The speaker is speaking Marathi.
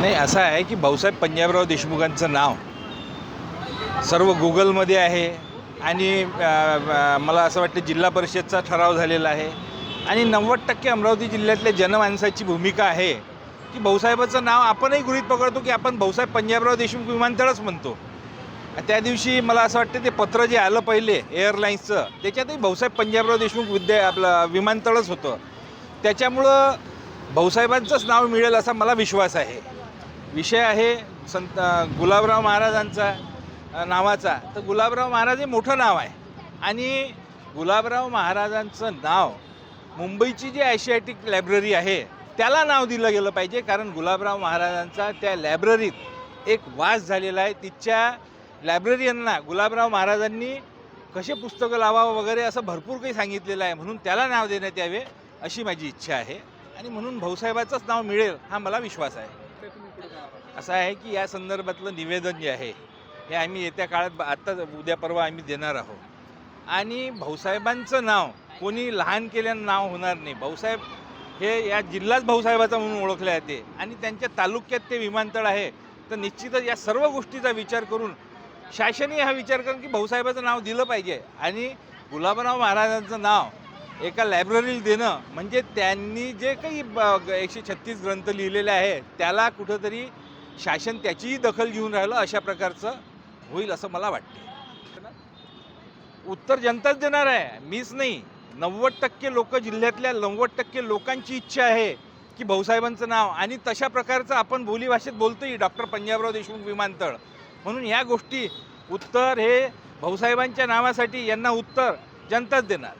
नाही असं आहे की भाऊसाहेब पंजाबराव देशमुखांचं नाव सर्व गुगलमध्ये आहे आणि मला असं वाटतं जिल्हा परिषदचा ठराव झालेला आहे. आणि नव्वद टक्के अमरावती जिल्ह्यातल्या जनमानसाची भूमिका आहे की भाऊसाहेबाचं नाव आपणही गृहीत पकडतो की आपण भाऊसाहेब पंजाबराव देशमुख विमानतळच म्हणतो. त्या दिवशी मला असं वाटतं ते पत्र जे आलं पहिले एअरलाईन्सचं त्याच्यातही भाऊसाहेब पंजाबराव देशमुख विद्या आपलं विमानतळच होतं. त्याच्यामुळं भाऊसाहेबांचंच नाव मिळेल असा मला विश्वास आहे. विषय आहे संत गुलाबराव महाराजांचा नावाचा. तर गुलाबराव महाराज हे मोठं नाव आहे. आणि गुलाबराव महाराजांचं नाव मुंबईची जी ॲशियाटिक लायब्ररी आहे त्याला नाव दिलं गेलं पाहिजे. कारण गुलाबराव महाराजांचा त्या लायब्ररीत एक वास झालेला आहे. तिच्या लायब्ररीयांना गुलाबराव महाराजांनी कसे पुस्तकं लावावं वगैरे असं भरपूर काही सांगितलेलं आहे. म्हणून त्याला नाव देण्यात यावे अशी माझी इच्छा आहे. आणि म्हणून भाऊसाहेबाचंच नाव मिळेल हा मला विश्वास आहे. असं आहे की या संदर्भातलं निवेदन जे आहे हे आम्ही येत्या काळात आत्ता उद्या परवा आम्ही देणार आहोत. आणि भाऊसाहेबांचं नाव कोणी लहान केल्यानं नाव होणार नाही. भाऊसाहेब हे या जिल्हाच भाऊसाहेबाचा म्हणून ओळखले जाते. आणि त्यांच्या तालुक्यात ते विमानतळ आहे. तर निश्चितच या सर्व गोष्टीचा विचार करून शासनही हा विचार करून की भाऊसाहेबाचं नाव दिलं पाहिजे. आणि गुलाबराव महाराजांचं नाव एका लायब्ररीला देणं म्हणजे त्यांनी जे काही ब- एकशे छत्तीस ग्रंथ लिहिलेले आहे त्याला कुठंतरी शासन त्याचीही दखल घेऊन राहिलं अशा प्रकारचं होईल असं मला वाटते उत्तर जनताच देणार आहे. मीच नाही. नव्वद टक्के लोक जिल्ह्यातल्या नव्वद टक्के लोकांची इच्छा आहे की भाऊसाहेबांचं नाव आणि तशा प्रकारचं आपण बोलीभाषेत बोलतोही डॉक्टर पंजाबराव देशमुख विमानतळ. म्हणून या गोष्टी उत्तर हे भाऊसाहेबांच्या नावासाठी यांना उत्तर जनताच देणार.